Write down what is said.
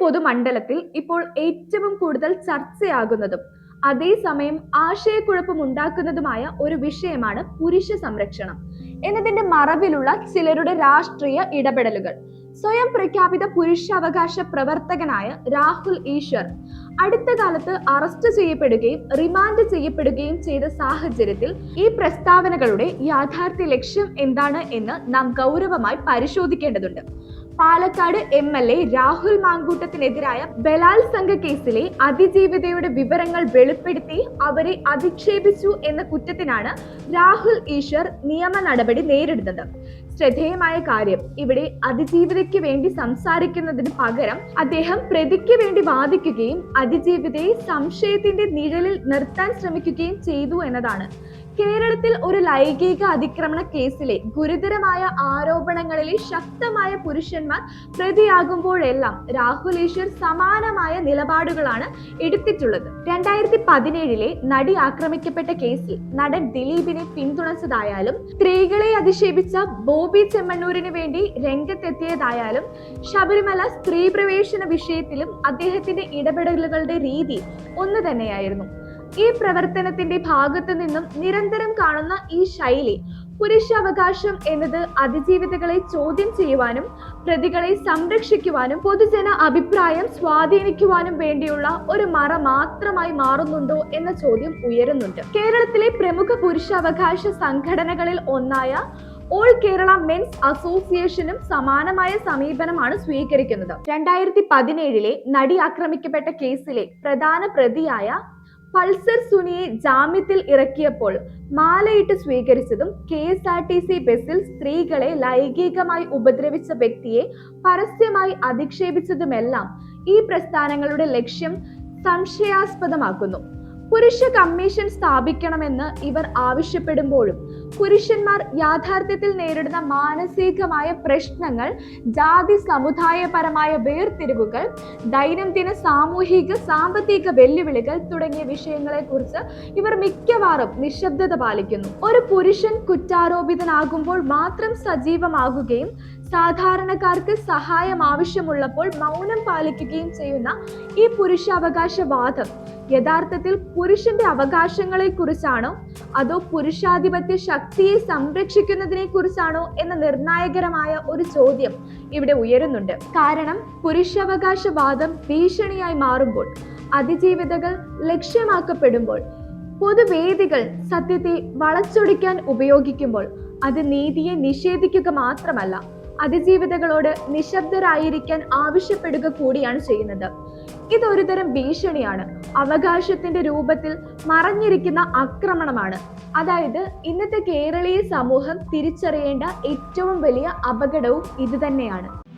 പൊതുമണ്ഡലത്തിൽ ഇപ്പോൾ ഏറ്റവും കൂടുതൽ ചർച്ചയാകുന്നതും അതേസമയം ആശയക്കുഴപ്പമുണ്ടാക്കുന്നതുമായ ഒരു വിഷയമാണ് പുരുഷ സംരക്ഷണം. എന്നതിന്റെ മറവിലുള്ള ചിലരുടെ രാഷ്ട്രീയ ഇടപെടലുകൾ. സ്വയം പ്രഖ്യാപിത പുരുഷാവകാശ പ്രവർത്തകനായ രാഹുൽ ഈശ്വർ അടുത്ത കാലത്ത് അറസ്റ്റ് ചെയ്യപ്പെടുകയും റിമാൻഡ് ചെയ്യപ്പെടുകയും ചെയ്ത സാഹചര്യത്തിൽ ഈ പ്രസ്താവനകളുടെ യാഥാർത്ഥ്യ ലക്ഷ്യം എന്താണ് എന്ന് നാം ഗൗരവമായി പരിശോധിക്കേണ്ടതുണ്ട്. Palakkad M L A Rahul മാങ്കൂട്ടത്തിനെതിരായ ബലാത്സംഗ കേസിലെ അതിജീവിതയുടെ വിവരങ്ങൾ വെളിപ്പെടുത്തി അവരെ അധിക്ഷേപിച്ചു എന്ന കുറ്റത്തിനാണ് രാഹുൽ ഈശ്വർ നിയമ നടപടി നേരിടുന്നത്. ശ്രദ്ധേയമായ കാര്യം. ഇവിടെ അതിജീവിതയ്ക്ക് വേണ്ടി സംസാരിക്കുന്നതിന് പകരം അദ്ദേഹം പ്രതിക്ക് വേണ്ടി വാദിക്കുകയും അതിജീവിതയെ സംശയത്തിന്റെ നിഴലിൽ നിർത്താൻ ശ്രമിക്കുകയും ചെയ്തു എന്നതാണ്. കേരളത്തിൽ ഒരു ലൈംഗിക അതിക്രമണ കേസിലെ ഗുരുതരമായ ആരോപണങ്ങളിലെ ശക്തമായ പുരുഷന്മാർ പ്രതിയാകുമ്പോഴെല്ലാം രാഹുൽ ഈശ്വർ സമാനമായ നിലപാടുകളാണ് എടുത്തിട്ടുള്ളത്. രണ്ടായിരത്തി പതിനേഴിലെ നടി ആക്രമിക്കപ്പെട്ട കേസിൽ നടൻ ദിലീപിനെ പിന്തുണച്ചതായാലും സ്ത്രീകളെ അധിക്ഷേപിച്ച ബോബി ചെമ്മണ്ണൂരിന് വേണ്ടി രംഗത്തെത്തിയതായാലും ശബരിമല സ്ത്രീ പ്രവേശന വിഷയത്തിലും അദ്ദേഹത്തിന്റെ ഇടപെടലുകളുടെ രീതി ഒന്ന് തന്നെയായിരുന്നു ഈ പ്രവർത്തനത്തിന്റെ ഭാഗത്തു നിന്നും നിരന്തരം കാണുന്ന ഈ ശൈലി പുരുഷാവകാശം എന്നത് അതിജീവിതകളെ ചോദ്യം ചെയ്യുവാനും പ്രതികളെ സംരക്ഷിക്കുവാനും പൊതുജന അഭിപ്രായം സ്വാധീനിക്കുവാനും വേണ്ടിയുള്ള ഒരു മറ മാത്രമായി മാറുന്നുണ്ടോ എന്ന ചോദ്യം ഉയരുന്നുണ്ട്. കേരളത്തിലെ പ്രമുഖ പുരുഷാവകാശ സംഘടനകളിൽ ഒന്നായ ഓൾ കേരള മെൻസ് അസോസിയേഷനും സമാനമായ സമീപനമാണ് സ്വീകരിക്കുന്നത്. രണ്ടായിരത്തി പതിനേഴിലെ നടി ആക്രമിക്കപ്പെട്ട കേസിലെ പ്രധാന പ്രതിയായ പൾസർ സുനിയെ ജാമ്യത്തിൽ ഇറക്കിയപ്പോൾ മാലയിട്ട് സ്വീകരിച്ചതും K S R T C ബസ്സിൽ സ്ത്രീകളെ ലൈംഗികമായി ഉപദ്രവിച്ച വ്യക്തിയെ പരസ്യമായി അധിക്ഷേപിച്ചതുമെല്ലാം ഈ പ്രസ്ഥാനങ്ങളുടെ ലക്ഷ്യം സംശയാസ്പദമാക്കുന്നു. പുരുഷ കമ്മീഷൻ സ്ഥാപിക്കണമെന്ന് ഇവർ ആവശ്യപ്പെടുമ്പോഴും പുരുഷന്മാർ യാഥാർത്ഥ്യത്തിൽ നേരിടുന്ന മാനസികമായ പ്രശ്നങ്ങൾ ജാതി സമുദായപരമായ വേർതിരിവുകൾ ദൈനംദിന സാമൂഹിക സാമ്പത്തിക വെല്ലുവിളികൾ തുടങ്ങിയ വിഷയങ്ങളെക്കുറിച്ച് ഇവർ മിക്കവാറും നിശബ്ദത പാലിക്കുന്നു. ഒരു പുരുഷൻ കുറ്റാരോപിതനാകുമ്പോൾ മാത്രം സജീവമാകുകയും സാധാരണക്കാർക്ക് സഹായം ആവശ്യമുള്ളപ്പോൾ മൗനം പാലിക്കുകയും ചെയ്യുന്ന ഈ പുരുഷാവകാശവാദം യഥാർത്ഥത്തിൽ പുരുഷന്റെ അവകാശങ്ങളെ കുറിച്ചാണോ അതോ പുരുഷാധിപത്യ ശക്തിയെ സംരക്ഷിക്കുന്നതിനെ കുറിച്ചാണോ എന്ന നിർണായകരമായ ഒരു ചോദ്യം ഇവിടെ ഉയരുന്നുണ്ട്. കാരണം പുരുഷാവകാശവാദം ഭീഷണിയായി മാറുമ്പോൾ അതിജീവിതകൾ ലക്ഷ്യമാക്കപ്പെടുമ്പോൾ പൊതുവേദികൾ സത്യത്തെ വളച്ചൊടിക്കാൻ ഉപയോഗിക്കുമ്പോൾ അത് നീതിയെ നിഷേധിക്കുക മാത്രമല്ല അതിജീവിതകളോട് നിശബ്ദരായിരിക്കാൻ ആവശ്യപ്പെടുക കൂടിയാണ് ചെയ്യുന്നത്. ഇതൊരു തരം ഭീഷണിയാണ്. അവകാശത്തിന്റെ രൂപത്തിൽ മറഞ്ഞിരിക്കുന്ന ആക്രമണമാണ്. അതായത് ഇന്നത്തെ കേരളീയ സമൂഹം തിരിച്ചറിയേണ്ട ഏറ്റവും വലിയ അപകടവും ഇതുതന്നെയാണ്